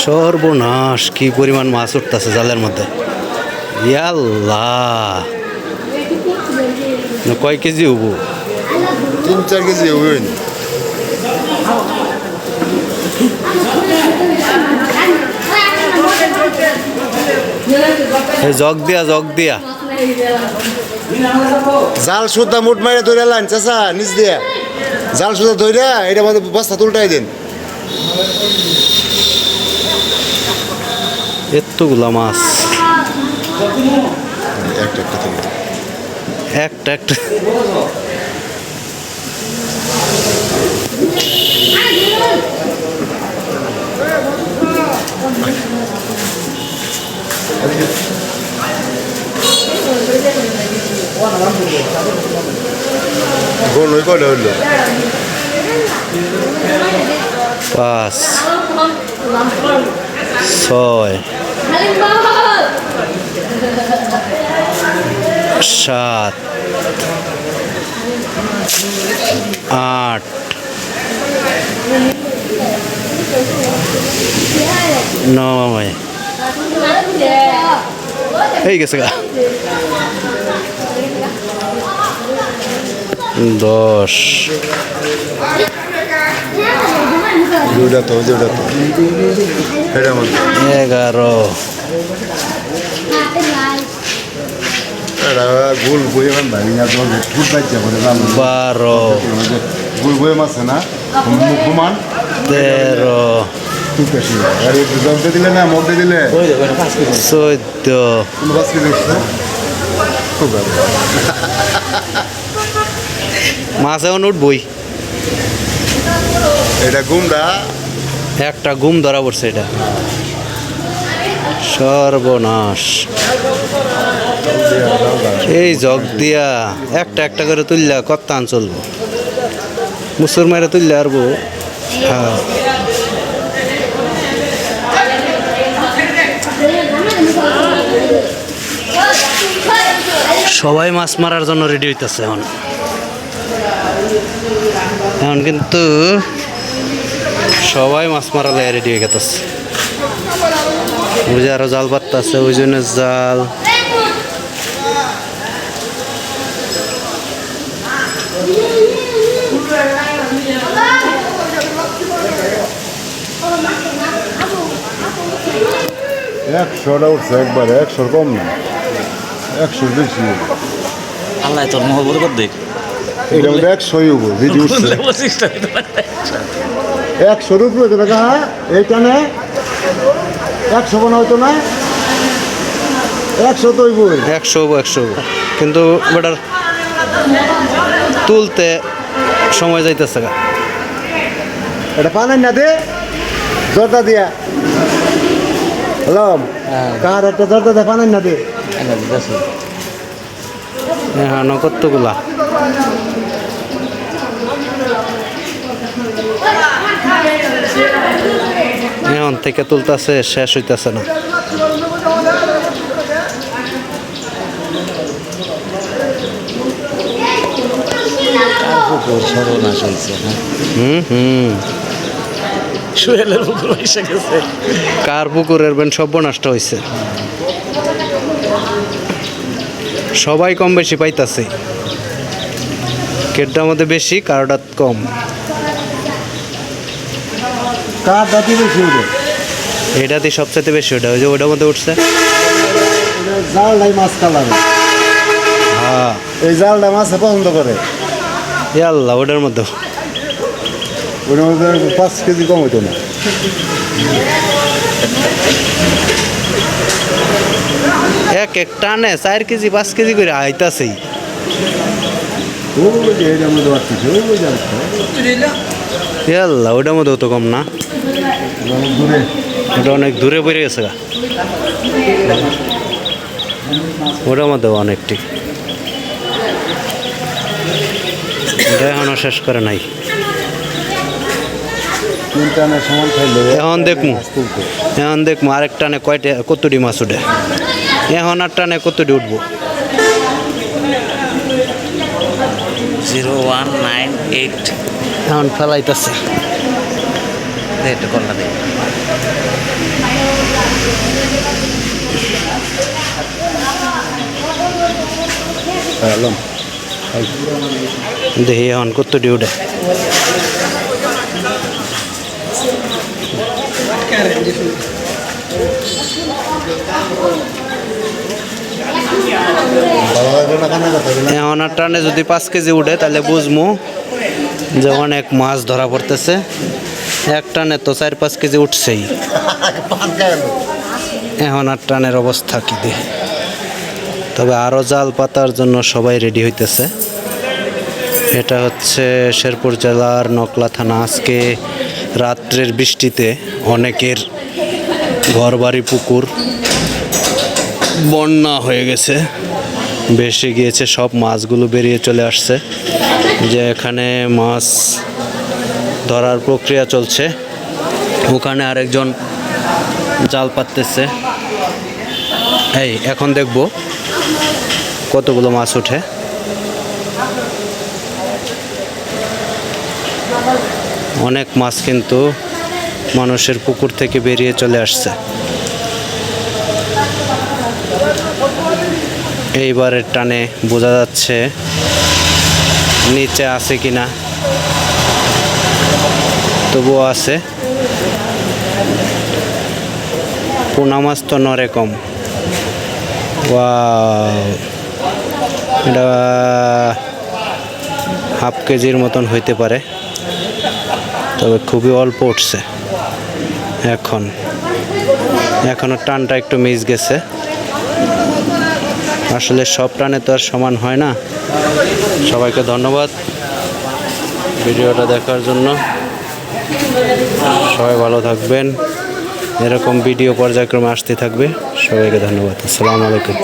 সর্বনাশ কি পরিমাণ মাছ উঠতেছে জালের মধ্যে। ইয়াল্লাহ। কয় কেজি হব? তিন চার কেজি জগ দিয়া জগ দিয়া। জাল সুদ্ধা মুট মারে ধরে লাইন চাচা নিচ দিয়া। জাল সুদ্ধা ধরে এটা মধ্যে বস্তা উল্টাই দেন। এতগুলা মাছ? একটা একটা থেকে। পাঁচ ছয়। সাত আট নয়। গেছে গা। দশ। দুইটা তো দুইটা তো। এটা মধ্যে এগারো। এটা গোল বই না পাইছে বারো। গোল মাছ না? তেরো। দিলে না মধ্যে দিলে? চোদ্দ। মাছ এখন উঠবই। এটা গুমটা একটা গুম ধরা পড়ছে এটা। সর্বনাশ। এই জগ দিয়া একটা একটা করে তুললা কত আন চলবো। মুসুর মেরে তুললে আরবো হ্যাঁ। সবাই মাছ মারার জন্য রেডি হইতেছে এখন। এখন কিন্তু সবাই মাছ মারালে রেডি হয়ে গেতেছে। ওই যে আরও জাল পাততেছে ওই জন্য জাল। একশোটা উঠছে একবার একশোর কম না। একশোর বেশি। আল্লাহ তোর মহবত কর দেখ। এটা মধ্যে একশোই হব যদি উঠছে একশোর উপরে তো দেখা হ্যাঁ এইখানে একশো বানা হতো না একশো তো একশো একশো কিন্তু বেটার তুলতে সময় যাইতেছে গা। এটা পানেন না দে জর্দা দিয়া। হ্যালো কার একটা জর্দা দে পানেন না দে। হ্যাঁ কতগুলা এখন থেকে তুলতেছে শেষ হইতেছে না। কার পুকুরের বেন সর্বনষ্ট হয়েছে সবাই কম বেশি পাইতাছে। কেটটার মধ্যে বেশি কারোটা কম। কার দাঁতি বেশি উঠে এটাতে সবচেয়ে বেশি ওটা ওই যে ওটার মধ্যে উঠছে। জালটাই মাছ কালারে। হ্যাঁ। এই জালটা মাছে পছন্দ করে। আল্লাহ ওটার মধ্যে। ওটার মধ্যে পাঁচ কেজি কম হইতো না। এক এক টানে চার কেজি, পাঁচ কেজি করে মধ্যে জালটা আল্লাহ ওটার মধ্যেও তো কম না। ওটা অনেক দূরে পড়ে গেছে গা। ওটার মধ্যেও অনেকটি এখনও শেষ করে নাই। এখন দেখমু এখন দেখমু আরেক টানে কয়টা কতটি মাছ উঠে? এখন আর টানে কতটি উঠবো? Zero one nine eight. এখন ফেলাইতেছে। দেখি এখন কতটি উঠে। আর টানে যদি পাঁচ কেজি উঠে, তাহলে বুঝব যে অনেক মাছ ধরা পড়তেছে। এক টানে তো চার পাঁচ কেজি উঠছেই। এখন আর টানের অবস্থা কি দে তবে আরও জাল পাতার জন্য সবাই রেডি হইতেছে। এটা হচ্ছে শেরপুর জেলার নকলা থানা। আজকে রাত্রের বৃষ্টিতে অনেকের ঘরবাড়ি, পুকুর বন্যা হয়ে গেছে। বেশি গিয়েছে, সব মাছগুলো বেরিয়ে চলে আসছে। যে এখানে মাছ ধরার প্রক্রিয়া চলছে। ওখানে আরেকজন জাল পাততেছে। এই, এখন দেখব কতগুলো মাছ ওঠে অনেক মাছ কিন্তু মানুষের পুকুর থেকে বেরিয়ে চলে আসছে। এইবারের টানে বোঝা যাচ্ছে নিচে আছে কিনা। তবুও আছে। পোনা মাছ তো নরে কম। ওয়াও। এটা হাফ কেজির মতন হইতে পারে। তবে খুবই অল্প উঠছে। এখন। এখনও টানটা একটু মিস গেছে। আসলে সব টানে তো আর সমান হয় না। সবাইকে ধন্যবাদ ভিডিওটা দেখার জন্য। সবাই ভালো থাকবেন। এরকম ভিডিও পর্যায়ক্রমে আসতে থাকবে। সবাইকে ধন্যবাদ। আসসালামু আলাইকুম।